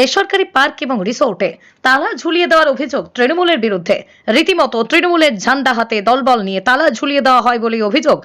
বেসরকারি পার্ক এবং রিসোর্টে তালা ঝুলিয়ে দেওয়ার অভিযোগ তৃণমূলের বিরুদ্ধে। রীতিমতো তৃণমূলের ঝান্ডা হাতে দলবল নিয়ে তালা ঝুলিয়ে দেওয়া হয় বলে অভিযোগ।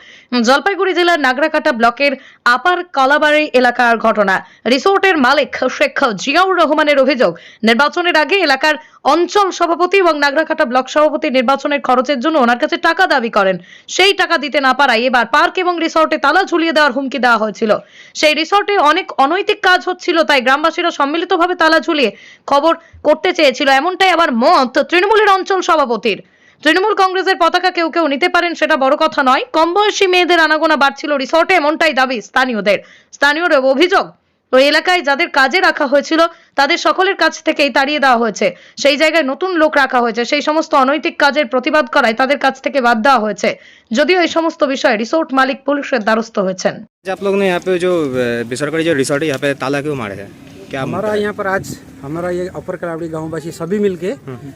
জলপাইগুড়ি জেলার নাগরাকাটা ব্লকের আপার কলাবাড়ি এলাকার ঘটনা। রিসোর্টের মালিক শেখ জিয়াউর রহমানের অভিযোগ, নির্বাচনের আগে এলাকার অঞ্চল সভাপতি এবং নাগরাকাটা ব্লক সভাপতি নির্বাচনের খরচের জন্য ওনার কাছে টাকা দাবি করেন। সেই টাকা দিতে না পারায় এবার পার্ক এবং রিসোর্টে তালা ঝুলিয়ে দেওয়ার হুমকি দেওয়া হয়েছিল। সেই রিসোর্টে অনেক অনৈতিক কাজ হচ্ছিল, তাই গ্রামবাসীরা সম্মিলিতভাবে তালা ঝুলিয়ে খবর করতে চেয়েছিল। এমনটাই আবার মত তৃণমূলের অঞ্চল সভাপতির। তৃণমূল কংগ্রেসের পতাকা কেউ কেউ নিতে পারেন সেটা বড় কথা নয়। কম বয়সী মেয়েদের আনাগোনা বাড়ছিল রিসোর্টে, এমনটাই দাবি স্থানীয়দের। স্থানীয়দের অভিযোগ ওই এলাকায় যাদের কাজে রাখা হয়েছিল তাদের সকলের কাছ থেকেই তাড়িয়ে দেওয়া হয়েছে সেই জায়গায় নতুন লোক রাখা হয়েছে সেই সমস্ত অনৈতিক কাজের প্রতিবাদ করায় তাদের কাছ থেকে বাদ দেওয়া হয়েছে যদিও এই সমস্ত বিষয়ে রিসোর্ট মালিক পুলিশের দ্বারস্থ হয়েছেন आज आप लोग ने यहाँ पे जो अ, बेसरकारी जो रिसोर्ट है यहाँ पे ताला क्यों मारे हैं क्या हमारा यहाँ पर आज हमारा ये अपर कलावड़ी गांववासी सभी मिलके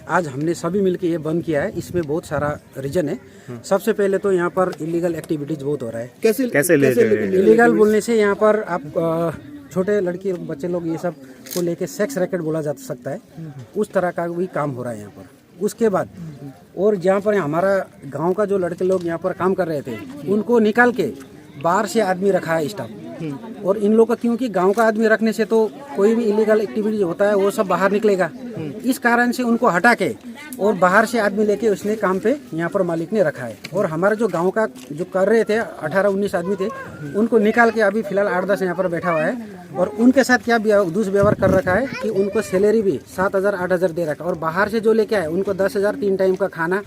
आज हमने सभी मिलके ये बंद किया है इसमें बहुत सारा रीजन है सबसे पहले तो यहाँ पर इलीगल एक्टिविटीज बहुत हो रहा है कैसे कैसे ले रहे हैं? इलीगल बोलने से यहाँ पर आप अ, छोटे लड़की बच्चे लोग ये सबको लेके सेक्स रैकेट बोला जा सकता है। उस तरह का भी काम हो रहा है यहाँ पर। उसके बाद और जहाँ पर हमारा गाँव का जो लड़के लोग यहाँ पर काम कर रहे थे उनको निकाल के बाहर से आदमी रखा है स्टाफ और इन लोग का क्योंकि गाँव का आदमी रखने से तो कोई भी इलीगल एक्टिविटी होता है वो सब बाहर निकलेगा। इस कारण से उनको हटा के और बाहर से आदमी लेके उसने काम पे यहाँ पर मालिक ने रखा है। और हमारा जो गाँव का जो कर रहे थे अठारह उन्नीस आदमी थे उनको निकाल के अभी फ़िलहाल आठ दस यहाँ पर बैठा हुआ है। और उनके साथ क्या दुष्व्यवहार कर रखा है कि उनको सैलरी भी सात हज़ार आठ हज़ार दे रखा है। और बाहर से जो लेके आए उनको दस हज़ार तीन टाइम का खाना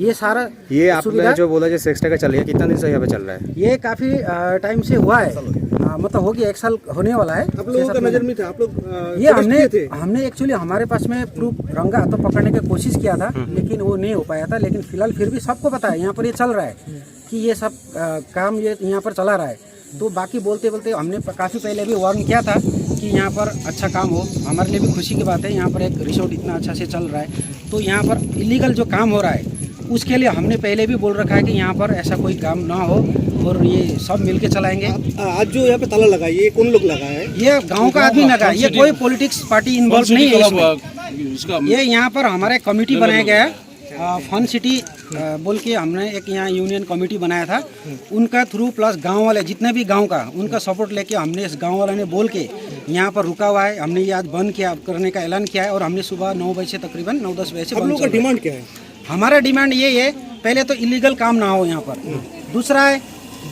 ये सारा ये आपने जो बोला जो सेक्स का चल रहा है कितना दिन से यहाँ पे चल रहा है? ये काफ़ी टाइम से हुआ है। अ, मतलब हो गया एक साल होने वाला है। आप लोगों का नज़र में था आप लोग ये हमने थे? हमने एक्चुअली हमारे पास में प्रूफ रंगा हाथों पकड़ने की कोशिश किया था लेकिन वो नहीं हो पाया था। लेकिन फ़िलहाल फिर भी सबको पता है यहाँ पर ये चल रहा है कि ये सब अ, काम ये यहाँ पर चला रहा है। तो बाकी बोलते बोलते हमने काफ़ी पहले भी वार्न किया था कि यहाँ पर अच्छा काम हो। हमारे लिए भी खुशी की बात है यहाँ पर एक रिसोर्ट इतना अच्छा से चल रहा है। तो यहाँ पर इलीगल जो काम हो रहा है उसके लिए हमने पहले भी बोल रखा है कि यहाँ पर ऐसा कोई काम ना हो। और ये सब मिलके चलाएँगे। आज जो यहाँ पे ताला लगा ये कौन लोग लगा है? ये गाँव का आदमी लगा ये कोई पॉलिटिक्स पार्टी इन्वॉल्व नहीं है ये यहाँ पर हमारे कमेटी बनाया गया है। फन सिटी बोल के हमने एक यहाँ यूनियन कमेटी बनाया था। उनका थ्रू प्लस गाँव वाले जितने भी गाँव का उनका सपोर्ट लेके हमने इस गाँव वाले ने बोल के यहाँ पर रुका हुआ है। हमने ये आज बंद किया करने का ऐलान किया है और हमने सुबह नौ बजे से तकरीबन नौ दस बजे से आप बंद का। डिमांड क्या है? हमारा डिमांड ये है पहले तो इलीगल काम ना हो यहाँ पर। दूसरा है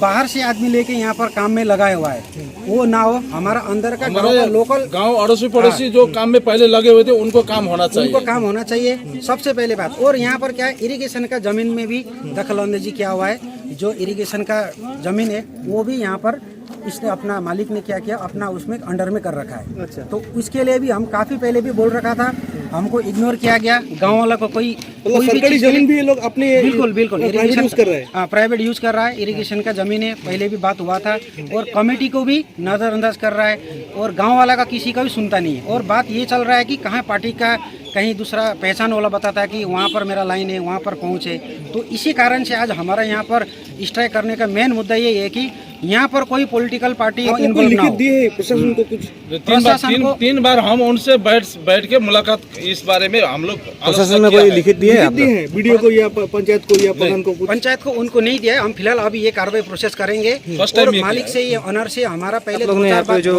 बाहर से आदमी लेके यहाँ पर काम में लगाया हुआ है। वो ना हो हमारा अंदर का गाँव का लोकल गाँव अड़ोसी पड़ोसी जो काम में पहले लगे हुए थे उनको काम होना चाहिए। उनको काम होना चाहिए सबसे पहले बात। और यहाँ पर क्या है इरिगेशन का ज़मीन में भी दखल अंदाजी किया हुआ है जो इरिगेशन का ज़मीन है वो भी यहाँ पर इसने अपना मालिक ने क्या किया अपना उसमें अंडर में कर रखा है। अच्छा। तो उसके लिए भी हम काफ़ी पहले भी बोल रखा था हमको इग्नोर किया गया। गाँव वाला को कोई मतलब कोई भी ज़मीन भी ये लोग अपने बिल्कुल बिल्कुल प्राइवेट यूज़ कर रहे हैं। हाँ प्राइवेट यूज़ कर रहा है। इरीगेशन का ज़मीन है पहले भी बात हुआ था। और कमेटी को भी नजरअंदाज कर रहा है। और गाँव वाला का किसी का भी सुनता नहीं है। और बात ये चल रहा है कि कहाँ पार्टी का कहीं दूसरा पहचान वाला बताता है कि वहाँ पर मेरा लाइन है वहाँ पर पहुँचे तो इसी कारण से आज हमारा यहाँ पर स्ट्राइक करने का मेन मुद्दा ये है कि यहाँ पर कोई पॉलिटिकल पार्टी इन्वॉल्व हो। दिए प्रशासन को कुछ? तीन बार तीन, तीन बार हम उनसे बैठ बैठ के मुलाकात इस बारे में हम लोग प्रशासन ने कोई लिखित दिए हैं वीडियो को या पंचायत को या प्रधान को पंचायत को उनको नहीं दिया है। हम फ़िलहाल अभी ये कार्रवाई प्रोसेस करेंगे। और मालिक से ये ऑनर से हमारा पहले लोग यहाँ पे बार जो,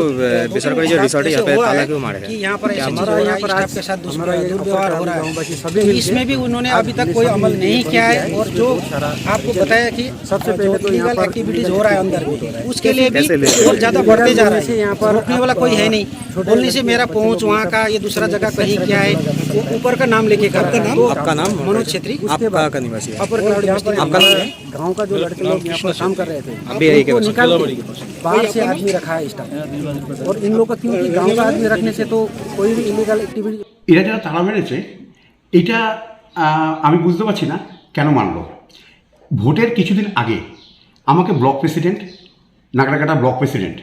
बेसरकारी जो रिसोर्ट है, यहाँ पे ताला क्यों मारे कि यहाँ पर ऐसी हमारा यहाँ पर स्टाफ आज के साथ दुर्व्यवहार हो रहा है। इसमें भी उन्होंने अभी तक कोई अमल नहीं किया है। है और जो आपको बताया कि सबसे पहले तो यहाँ एक्टिविटीज़ हो रहा है अंदर। उसके लिए भी कैसे ले रहे हैं? और ज्यादा बढ़ते जा रहा से है यहाँ पर रोकने वाला कोई है नहीं बोलने से मेरा पहुंच वहाँ का ये दूसरा जगह कहीं क्या है वो ऊपर का नाम लेके कर रहा है तो आपका नाम मनोज छेत्री आप कहाँ का निवासी है अपर क्लाउड डिस्ट्रिक्ट आपका नाम है? गांव का जो लड़के लोग यहाँ पर काम कर रहे थे आप भी यही के उनको बच्चे? निकाल के बाहर से आदमी रखा है स्टाफ और इन लोगों का क्योंकि गांव का आदमी रखने से तो कोई भी इलीगल एक्टिविटी এরা যারা তালা মেরেছে এটা আহ, আমি বুঝতে পারছি না কেন মানলো ভোটের কিছুদিন আগে আমাকে block president Nagrakata block president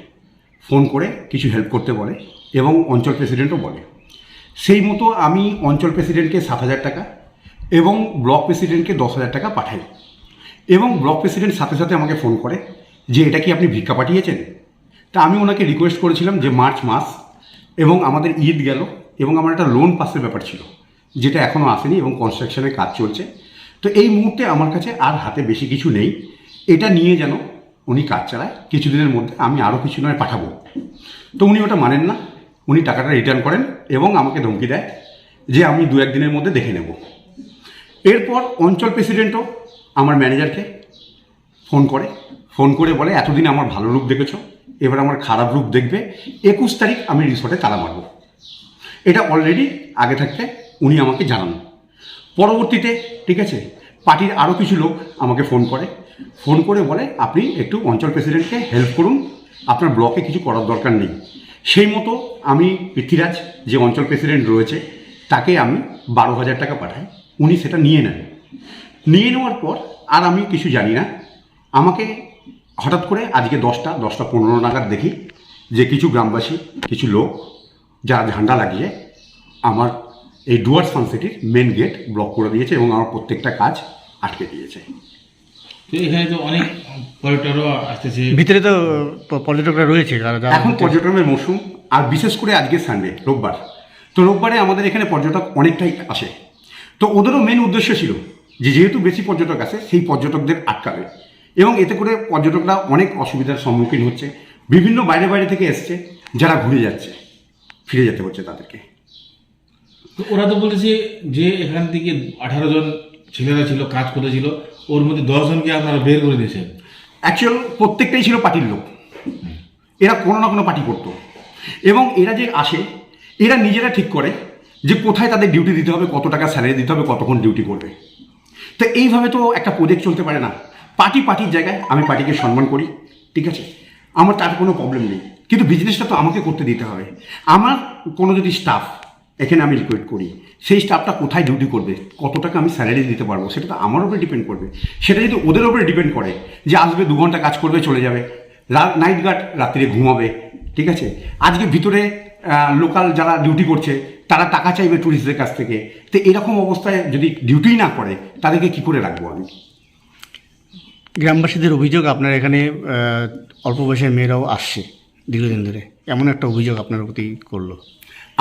phone করে কিছু হেল্প করতে বলে এবং অঞ্চল প্রেসিডেন্টও বলে। সেই মতো আমি অঞ্চল প্রেসিডেন্টকে সাত হাজার টাকা এবং ব্লক প্রেসিডেন্টকে দশ হাজার টাকা পাঠাই। এবং ব্লক প্রেসিডেন্ট সাথে সাথে আমাকে ফোন করে যে, এটা কি আপনি ভিক্ষা পাঠিয়েছেন? তা আমি ওনাকে রিকোয়েস্ট করেছিলাম যে, মার্চ মাস এবং আমাদের ঈদ গেল এবং আমার একটা লোন পাসের ব্যাপার ছিল, যেটা এখনও আসেনি এবং কনস্ট্রাকশনের কাজ চলছে। তো এই মুহূর্তে আমার কাছে আর হাতে বেশি কিছু নেই। এটা নিয়ে যেন উনি কাজ চালায়, কিছুদিনের মধ্যে আমি আরও কিছু নয় পাঠাবো। তো উনি ওটা মানেন না, উনি টাকাটা রিটার্ন করেন এবং আমাকে ধমকি দেয় যে আমি দু একদিনের মধ্যে দেখে নেব। এরপর অঞ্চল প্রেসিডেন্টও আমার ম্যানেজারকে ফোন করে ফোন করে বলে, এতদিন আমার ভালো রূপ দেখেছ, এবার আমার খারাপ রূপ দেখবে, একুশ তারিখ আমি রিসোর্টে তালা মারব। এটা অলরেডি আগে থাকতে উনি আমাকে জানান। পরবর্তীতে, ঠিক আছে, পার্টির আরও কিছু লোক আমাকে ফোন করে ফোন করে বলে, আপনি একটু অঞ্চল প্রেসিডেন্টকে হেল্প করুন। আপনার ব্লকে কিছু করার দরকার নেই। সেই মতো আমি পৃথ্বীরাজ যে অঞ্চল প্রেসিডেন্ট রয়েছে, তাকে আমি বারো হাজার টাকা পাঠাই। উনি সেটা নিয়ে নেন। নিয়ে নেওয়ার পর আর আমি কিছু জানি না। আমাকে হঠাৎ করে আজকে দশটা দশটা পনেরো নাগাদ দেখি যে কিছু গ্রামবাসী, কিছু লোক যারা ঝান্ডা লাগিয়ে আমার এই ডুয়ার্স সানসিটির মেন গেট ব্লক করে দিয়েছে এবং আমার প্রত্যেকটা কাজ আটকে দিয়েছে। তো এখানে তো অনেক পর্যটকরা আসতেছে। ভিতরে তো পর্যটকরা রয়েছে যারা যারা এখন পর্যটনের মৌসুম আর বিশেষ করে আজকে সানডে রোববার। তো রোববারে আমাদের এখানে পর্যটক অনেকটাই আসে। তো ওদেরও মেন উদ্দেশ্য ছিল যে যেহেতু বেশি পর্যটক আসে সেই পর্যটকদের আটকাবে। এবং এতে করে পর্যটকরা অনেক অসুবিধার সম্মুখীন হচ্ছে। বিভিন্ন বাইরে বাইরে থেকে এসছে যারা ঘুরে যাচ্ছে ফিরে যেতে হচ্ছে তাদেরকে। তো ওরা তো বলতেছে যে এখান থেকে আঠারো জন ছেলেরা ছিল কাজ করেছিল। ওর মধ্যে দশ জনকে আপনারা বের করে দিয়েছেন। অ্যাকচুয়াল প্রত্যেকটাই ছিল পার্টির লোক। এরা কোনো না কোনো পার্টি করতো। এবং এরা যে আসে, এরা নিজেরা ঠিক করে যে কোথায় তাদের ডিউটি দিতে হবে, কত টাকা স্যালারি দিতে হবে, কতক্ষণ ডিউটি করবে। তো এইভাবে তো একটা প্রজেক্ট চলতে পারে না। পার্টি পার্টির জায়গায় আমি পার্টিকে সম্মান করি, ঠিক আছে? আমার তার কোনো প্রবলেম নেই। কিন্তু বিজনেসটা তো আমাকে করতে দিতে হবে। আমার কোনো যদি স্টাফ এখানে আমি রিকোয়েস্ট করি। সেই স্টাফটা কোথায় ডিউটি করবে? কত টাকা আমি স্যালারি দিতে পারব? সেটা তো আমার উপরে ডিপেন্ড করবে। সেটা যদি ওদের উপরে ডিপেন্ড করে যে আসবে, দু ঘণ্টা কাজ করবে, চলে যাবে। নাইট গার্ড রাত্রিরে ঘুমাবে, ঠিক আছে? আজকে ভিতরে লোকাল যারা ডিউটি করছে, তারা টাকা চাইবে ট্যুরিস্টদের কাছ থেকে। তো এরকম অবস্থায় যদি ডিউটি না করে, তাদেরকে কি করে রাখব আমি? গ্রামবাসীদের অভিযোগ আপনার এখানে অল্প বয়সের মেয়েরাও আসছে দীর্ঘদিন ধরে। এমন একটা অভিযোগ আপনার প্রতি করল।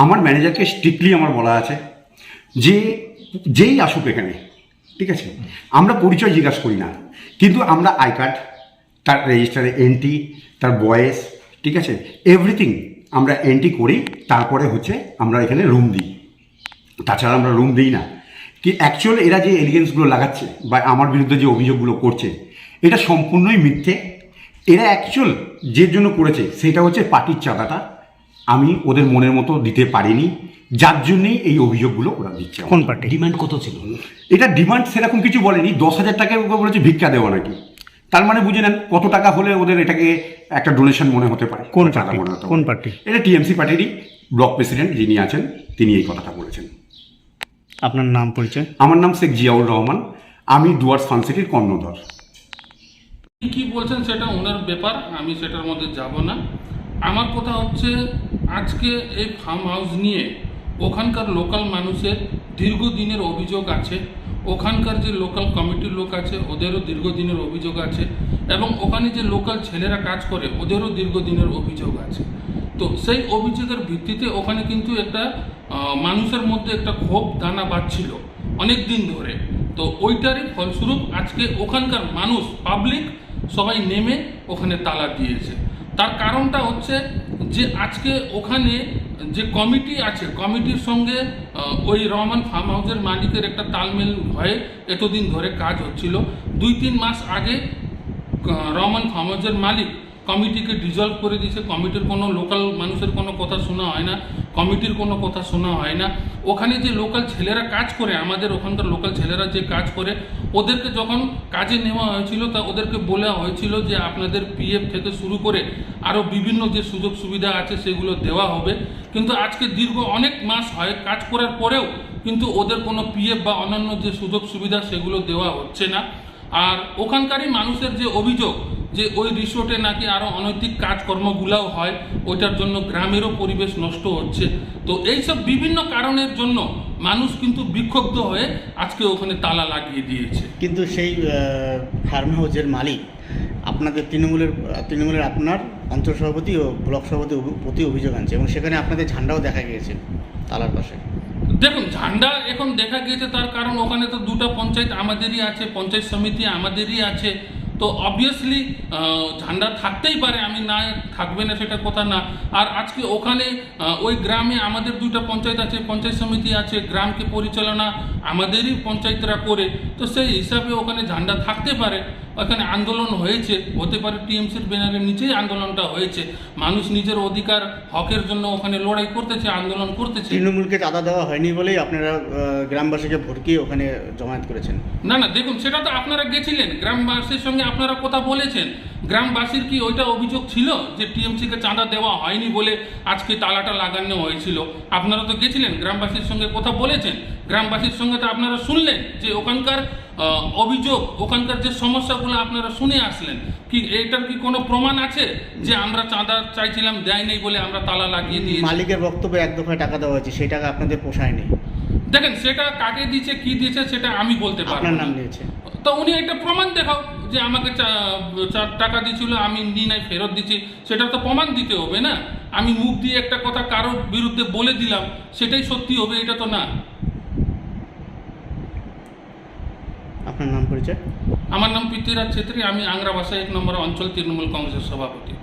আমার ম্যানেজারকে স্ট্রিক্টলি আমার বলা আছে যে, যেই আসুক এখানে, ঠিক আছে? আমরা পরিচয় জিজ্ঞাসা করি না, কিন্তু আমরা আই কার্ড তার রেজিস্টারে এন্ট্রি তার বয়েস, ঠিক আছে? এভরিথিং আমরা এন্ট্রি করি, তারপরে হচ্ছে আমরা এখানে রুম দিই। তাছাড়া আমরা রুম দিই না। কি অ্যাকচুয়াল এরা যে এলিগেন্সগুলো লাগাচ্ছে, বা আমার বিরুদ্ধে যে অভিযোগগুলো করছে, এটা সম্পূর্ণই মিথ্যে। এরা অ্যাকচুয়াল যে জন্য করেছে, সেটা হচ্ছে পার্টির চাঁদাটা আমি ওদের মনের মতো দিতে পারিনি যার জন্যই এই অভিযোগগুলো ওরা দিচ্ছে। কোন পার্টি? ডিমান্ড কত ছিল? এটা ডিমান্ড সেরকম কিছু বলেনি দশ হাজার টাকার উপর বলেছে ভিক্ষা দেওয়া নাকি। তার মানে বুঝে নেন কত টাকা হলে ওদের এটাকে একটা ডোনেশন মনে হতে পারে কোন পার্টি? মনে হতে পারে। কোন পার্টি? এটা টিএমসি পার্টিরই ব্লক প্রেসিডেন্ট যিনি আছেন তিনি এই কথাটা বলেছেন। আপনার নাম পরিচয়? আমার নাম শেখ জিয়াউর রহমান আমি ডুয়ার্স ফান সিটির কর্ণধর। কি বলছেন সেটা ওনার ব্যাপার আমি সেটার মধ্যে যাব না। আমার কথা হচ্ছে, আজকে এই ফার্ম হাউস নিয়ে ওখানকার লোকাল মানুষের দীর্ঘদিনের অভিযোগ আছে, ওখানকার যে লোকাল কমিটির লোক আছে, ওদেরও দীর্ঘদিনের অভিযোগ আছে, এবং ওখানে যে লোকাল ছেলেরা কাজ করে, ওদেরও দীর্ঘদিনের অভিযোগ আছে। তো সেই অভিযোগের ভিত্তিতে ওখানে কিন্তু একটা মানুষের মধ্যে একটা ক্ষোভ দানা বাঁধছিল অনেক দিন ধরে। তো ওইটারই ফলস্বরূপ আজকে ওখানকার মানুষ পাবলিক সবাই নেমে ওখানে তালা দিয়েছে। তার কারণটা হচ্ছে যে আজকে ওখানে যে কমিটি আছে, কমিটির সঙ্গে ওই রহমান ফার্ম হাউসের মালিকের একটা তালমেল হয়ে এতদিন ধরে কাজ হচ্ছিল। দুই তিন মাস আগে রহমান ফার্ম হাউসের মালিক কমিটিকে ডিজলভ করে দিয়েছে। কমিটির কোনো লোকাল মানুষের কোনো কথা শোনা হয় না। কমিটির কোনো কথা শোনা হয় না। ওখানে যে লোকাল ছেলেরা কাজ করে, আমাদের ওখানকার লোকাল ছেলেরা যে কাজ করে, ওদেরকে যখন কাজে নেওয়া হয়েছিল, তা ওদেরকে বলা হয়েছিল যে আপনাদের পিএফ থেকে শুরু করে আরও বিভিন্ন যে সুযোগ সুবিধা আছে সেগুলো দেওয়া হবে। কিন্তু আজকে দীর্ঘ অনেক মাস হয় কাজ করার পরেও কিন্তু ওদের কোনো পিএফ বা অন্যান্য যে সুযোগ সুবিধা সেগুলো দেওয়া হচ্ছে না। আর ওখানকারই মানুষের যে অভিযোগ যে ওই রিসোর্টে নাকি আরও অনৈতিক কাজকর্মগুলাও হয় ওইটার জন্য গ্রামেরও পরিবেশ নষ্ট হচ্ছে। তো এইসব বিভিন্ন কারণের জন্য মানুষ কিন্তু বিক্ষুব্ধ হয়ে আজকে ওখানে তালা লাগিয়ে দিয়েছে। কিন্তু সেই ফার্ম হাউসের মালিক আপনাদের তৃণমূলের তৃণমূলের আপনার অঞ্চল সভাপতি ও ব্লক সভাপতি প্রতি অভিযোগ আনছে এবং সেখানে আপনাদের ঝান্ডাও দেখা গিয়েছে তালার পাশে। দেখুন ঝান্ডা এখন দেখা গিয়েছে তার কারণ ওখানে তো দুটো পঞ্চায়েত আমাদেরই আছে পঞ্চায়েত সমিতি আমাদেরই আছে। তো অবভিয়াসলি ঝান্ডা থাকতেই পারে, আমি না থাকবে না সেটা কথা না। আর আজকে ওখানে ওই গ্রামে আমাদের দুইটা পঞ্চায়েত আছে, পঞ্চায়েত সমিতি আছে, গ্রামকে পরিচালনা আমাদেরই পঞ্চায়েতরা করে। তো সেই হিসাবে ওখানে ঝান্ডা থাকতে পারে। ওখানে আন্দোলন হয়েছে হতে পারে টিএমসির ব্যানারের নিচেই আন্দোলনটা হয়েছে। মানুষ নিজের অধিকার হকের জন্য ওখানে লড়াই করতেছে আন্দোলন করতেছে। তৃণমূলকে চাঁদা দেওয়া হয়নি বলেই আপনারা গ্রামবাসীকে ভটকিয়ে ওখানে জমায়েত করেছেন। না না দেখুন সেটা তো আপনারা গেছিলেন। গ্রামবাসীর সঙ্গে আপনারা কথা বলেছেন। গ্রামবাসীর কি ওইটা অভিযোগ ছিল যে টিএমসিকে চাঁদা দেওয়া হয়নি বলে আজকে তালাটা লাগানো হয়েছিল? আপনারা তো গেছিলেন গ্রামবাসীর সঙ্গে কথা বলেছেন। গ্রামবাসীর সঙ্গে তো আপনারা শুনলেন যে ওখানকার অভিযোগ ওখানকার যে সমস্যাগুলো আপনারা শুনে আসলেন কি এটার কি কোনো প্রমাণ আছে যে আমরা চাঁদা চাইছিলাম দেয় নেই বলে আমরা তালা লাগিয়ে দিয়েছি? মালিকের বক্তব্যে এক দফায় টাকা দেওয়া হয়েছে সেই টাকা আপনাদের পোষায়নি দেখেন সেটা কাকে দিয়েছে কি দিয়েছে সেটা আমি বলতে পারব আপনার নাম নিয়েছে তো উনি একটা প্রমাণ দেখাও যে আমাকে টাকা দিয়েছিল আমি নি নাই ফেরত দিচ্ছি সেটা তো প্রমাণ দিতে হবে না। আমি মুখ দিয়ে একটা কথা কারোর বিরুদ্ধে বলে দিলাম সেটাই সত্যি হবে এটা তো না। আপনার নাম পরিচয়? আমার নাম পৃথ্বীরাজ ছেত্রী, আমি আংরা ভাষা এক নম্বর অঞ্চল তৃণমূল কংগ্রেসের সভাপতি।